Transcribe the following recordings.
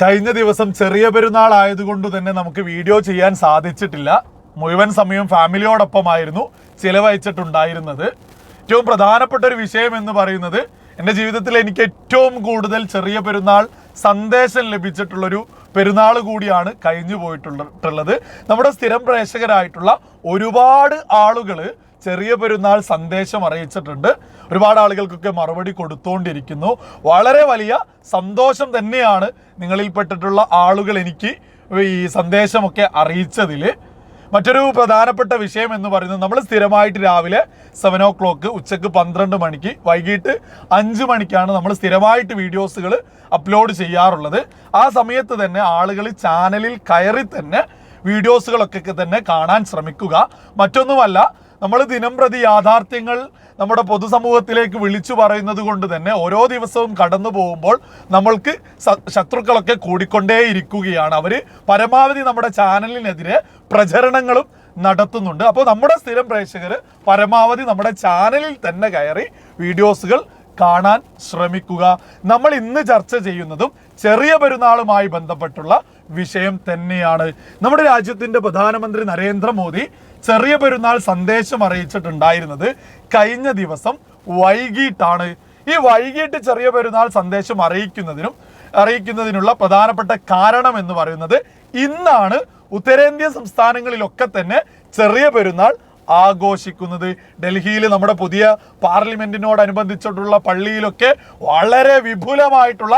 കഴിഞ്ഞ ദിവസം ചെറിയ പെരുന്നാൾ ആയതുകൊണ്ട് തന്നെ നമുക്ക് വീഡിയോ ചെയ്യാൻ സാധിച്ചിട്ടില്ല. മുഴുവൻ സമയം ഫാമിലിയോടൊപ്പമായിരുന്നു ചിലവഴിച്ചിട്ടുണ്ടായിരുന്നത്. ഏറ്റവും പ്രധാനപ്പെട്ട ഒരു വിഷയം എന്ന് പറയുന്നത് എന്റെ ജീവിതത്തിൽ എനിക്ക് ഏറ്റവും കൂടുതൽ ചെറിയ പെരുന്നാൾ സന്ദേശം ലഭിച്ചിട്ടുള്ളൊരു പെരുന്നാൾ കൂടിയാണ് കഴിഞ്ഞു പോയിട്ടുള്ളത് നമ്മുടെ സ്ഥിരം പ്രേക്ഷകരായിട്ടുള്ള ഒരുപാട് ആളുകൾ ചെറിയ പെരുന്നാൾ സന്ദേശം അറിയിച്ചിട്ടുണ്ട്. ഒരുപാട് ആളുകൾക്കൊക്കെ മറുപടി കൊടുത്തുകൊണ്ടിരിക്കുന്നു വളരെ വലിയ സന്തോഷം തന്നെയാണ് നിങ്ങളിൽ പെട്ടിട്ടുള്ള ആളുകൾ എനിക്ക് ഈ സന്ദേശമൊക്കെ അറിയിച്ചതിൽ. മറ്റൊരു പ്രധാനപ്പെട്ട വിഷയം എന്ന് പറയുന്നത് നമ്മൾ സ്ഥിരമായിട്ട് രാവിലെ സെവൻ ഓ ക്ലോക്ക് ഉച്ചയ്ക്ക് പന്ത്രണ്ട് മണിക്ക് വൈകിട്ട് അഞ്ച് മണിക്കാണ് നമ്മൾ സ്ഥിരമായിട്ട് വീഡിയോസുകൾ അപ്ലോഡ് ചെയ്യാറുള്ളത്. ആ സമയത്ത് തന്നെ ആളുകൾ ചാനലിൽ കയറി തന്നെ വീഡിയോസുകളൊക്കെ തന്നെ കാണാൻ ശ്രമിക്കുക. മറ്റൊന്നുമല്ല നമ്മൾ ദിനം പ്രതി യാഥാർത്ഥ്യങ്ങൾ നമ്മുടെ പൊതുസമൂഹത്തിലേക്ക് വിളിച്ചു പറയുന്നത് കൊണ്ട് തന്നെ ഓരോ ദിവസവും കടന്നു പോകുമ്പോൾ നമ്മൾക്ക് ശത്രുക്കളൊക്കെ കൂടിക്കൊണ്ടേയിരിക്കുകയാണ്. അവർ പരമാവധി നമ്മുടെ ചാനലിനെതിരെ പ്രചരണങ്ങളും നടത്തുന്നുണ്ട്. അപ്പോൾ നമ്മുടെ സ്ഥിരം പ്രേക്ഷകർ പരമാവധി നമ്മുടെ ചാനലിൽ തന്നെ കയറി വീഡിയോസുകൾ കാണാൻ ശ്രമിക്കുക. നമ്മൾ ഇന്ന് ചർച്ച ചെയ്യുന്നതും ചെറിയ പെരുന്നാളുമായി ബന്ധപ്പെട്ടുള്ള വിഷയം തന്നെയാണ്. നമ്മുടെ രാജ്യത്തിന്റെ പ്രധാനമന്ത്രി നരേന്ദ്രമോദി ചെറിയ പെരുന്നാൾ സന്ദേശം അറിയിച്ചിട്ടുണ്ടായിരുന്നത് കഴിഞ്ഞ ദിവസം വൈകിട്ടാണ്. ഈ വൈകിട്ട് ചെറിയ പെരുന്നാൾ സന്ദേശം അറിയിക്കുന്നതിനും അറിയിക്കുന്നതിനുള്ള പ്രധാനപ്പെട്ട കാരണം എന്ന് പറയുന്നത് ഇന്നാണ് ഉത്തരേന്ത്യൻ സംസ്ഥാനങ്ങളിലൊക്കെ തന്നെ ചെറിയ പെരുന്നാൾ ആഘോഷിക്കുന്നത്. ഡൽഹിയിൽ നമ്മുടെ പുതിയ പാർലമെന്റിനോടനുബന്ധിച്ചിട്ടുള്ള പള്ളിയിലൊക്കെ വളരെ വിപുലമായിട്ടുള്ള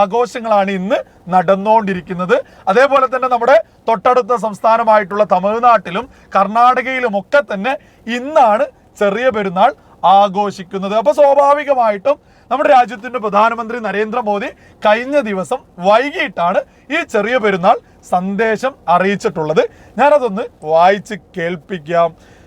ആഘോഷങ്ങളാണ് ഇന്ന് നടന്നുകൊണ്ടിരിക്കുന്നത്. അതേപോലെ തന്നെ നമ്മുടെ തൊട്ടടുത്ത സംസ്ഥാനമായിട്ടുള്ള തമിഴ്നാട്ടിലും കർണാടകയിലും ഒക്കെ തന്നെ ഇന്നാണ് ചെറിയ പെരുന്നാൾ ആഘോഷിക്കുന്നത്. അപ്പൊ സ്വാഭാവികമായിട്ടും നമ്മുടെ രാജ്യത്തിന്റെ പ്രധാനമന്ത്രി നരേന്ദ്രമോദി കഴിഞ്ഞ ദിവസം വൈകിട്ടാണ് ഈ ചെറിയ പെരുന്നാൾ സന്ദേശം അറിയിച്ചിട്ടുള്ളത്. ഞാനതൊന്ന് വായിച്ച് കേൾപ്പിക്കാം.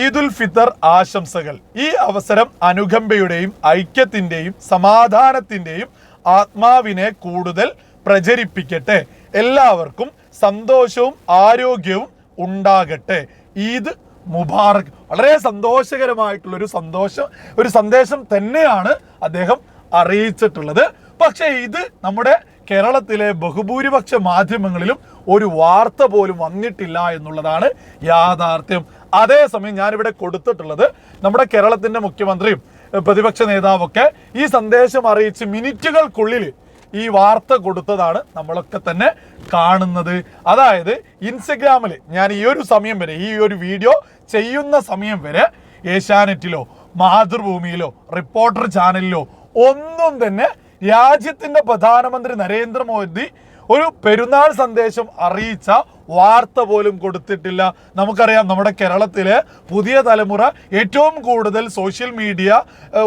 ഈദുൽ ഫിത്തർ ആശംസകൾ. ഈ അവസരം അനുകമ്പയുടെയും ഐക്യത്തിന്റെയും സമാധാനത്തിന്റെയും ആത്മാവിനെ കൂടുതൽ പ്രചരിപ്പിക്കട്ടെ. എല്ലാവർക്കും സന്തോഷവും ആരോഗ്യവും ഉണ്ടാകട്ടെ. ഈദ് മുബാറക്. വളരെ സന്തോഷകരമായിട്ടുള്ള ഒരു സന്തോഷം ഒരു സന്ദേശം തന്നെയാണ് അദ്ദേഹം അറിയിച്ചിട്ടുള്ളത്. പക്ഷേ ഇത് നമ്മുടെ കേരളത്തിലെ ബഹുഭൂരിപക്ഷ മാധ്യമങ്ങളിലും ഒരു വാർത്ത പോലും വന്നിട്ടില്ല എന്നുള്ളതാണ് യാഥാർത്ഥ്യം. അതേസമയം ഞാനിവിടെ കൊടുത്തിട്ടുള്ളത് നമ്മുടെ കേരളത്തിന്റെ മുഖ്യമന്ത്രിയും പ്രതിപക്ഷ നേതാവൊക്കെ ഈ സന്ദേശം അറിയിച്ച് മിനിറ്റുകൾക്കുള്ളിൽ ഈ വാർത്ത കൊടുത്തതാണ് നമ്മളൊക്കെ തന്നെ കാണുന്നത്. അതായത് ഇൻസ്റ്റഗ്രാമിൽ ഞാൻ ഈ ഒരു സമയം വരെ ഈ ഒരു വീഡിയോ ചെയ്യുന്ന സമയം വരെ ഏഷ്യാനെറ്റിലോ മാതൃഭൂമിയിലോ റിപ്പോർട്ടർ ചാനലിലോ ഒന്നും തന്നെ രാജ്യത്തിന്റെ പ്രധാനമന്ത്രി നരേന്ദ്രമോദി ഒരു പെരുന്നാൾ സന്ദേശം അറിയിച്ച വാർത്ത പോലും കൊടുത്തിട്ടില്ല. നമുക്കറിയാം നമ്മുടെ കേരളത്തിലെ പുതിയ തലമുറ ഏറ്റവും കൂടുതൽ സോഷ്യൽ മീഡിയ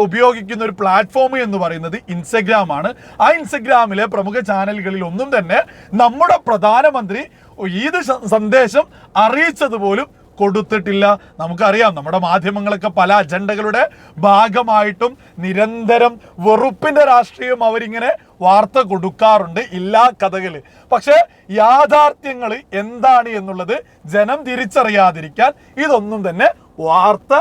ഉപയോഗിക്കുന്ന ഒരു പ്ലാറ്റ്ഫോം എന്ന് പറയുന്നത് ഇൻസ്റ്റഗ്രാം ആണ്. ആ ഇൻസ്റ്റഗ്രാമിലെ പ്രമുഖ ചാനലുകളിൽ ഒന്നും തന്നെ നമ്മുടെ പ്രധാനമന്ത്രി ഈദ് സന്ദേശം അറിയിച്ചത് പോലും കൊടുത്തിട്ടില്ല. നമുക്കറിയാം നമ്മുടെ മാധ്യമങ്ങളൊക്കെ പല അജണ്ടകളുടെ ഭാഗമായിട്ടും നിരന്തരം വെറുപ്പിന്റെ രാഷ്ട്രീയം അവരിങ്ങനെ വാർത്ത കൊടുക്കാറുണ്ട് ഇല്ലാ കഥകൾ. പക്ഷേ യാഥാർത്ഥ്യങ്ങൾ എന്താണ് എന്നുള്ളത് ജനം തിരിച്ചറിയാതിരിക്കാൻ ഇതൊന്നും തന്നെ വാർത്ത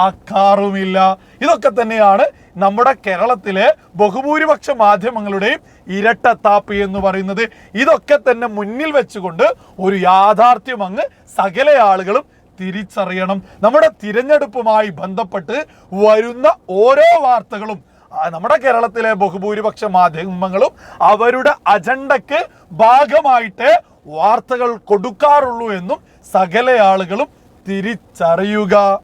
ആക്കാറുമില്ല. ഇതൊക്കെ തന്നെയാണ് നമ്മുടെ കേരളത്തിലെ ബഹുഭൂരിപക്ഷ മാധ്യമങ്ങളുടെയും ഇരട്ടത്താപ്പ് എന്ന് പറയുന്നത്. ഇതൊക്കെ തന്നെ മുന്നിൽ വെച്ചുകൊണ്ട് ഒരു യാഥാർത്ഥ്യം അങ്ങ് സകല ആളുകളും തിരിച്ചറിയണം. നമ്മുടെ തിരഞ്ഞെടുപ്പുമായി ബന്ധപ്പെട്ട് വരുന്ന ഓരോ വാർത്തകളും നമ്മുടെ കേരളത്തിലെ ബഹുഭൂരിപക്ഷ മാധ്യമങ്ങളും അവരുടെ അജണ്ടയ്ക്ക് ഭാഗമായിട്ട് വാർത്തകൾ കൊടുക്കാറുള്ളൂ എന്നും സകല ആളുകളും തിരിച്ചറിയുക.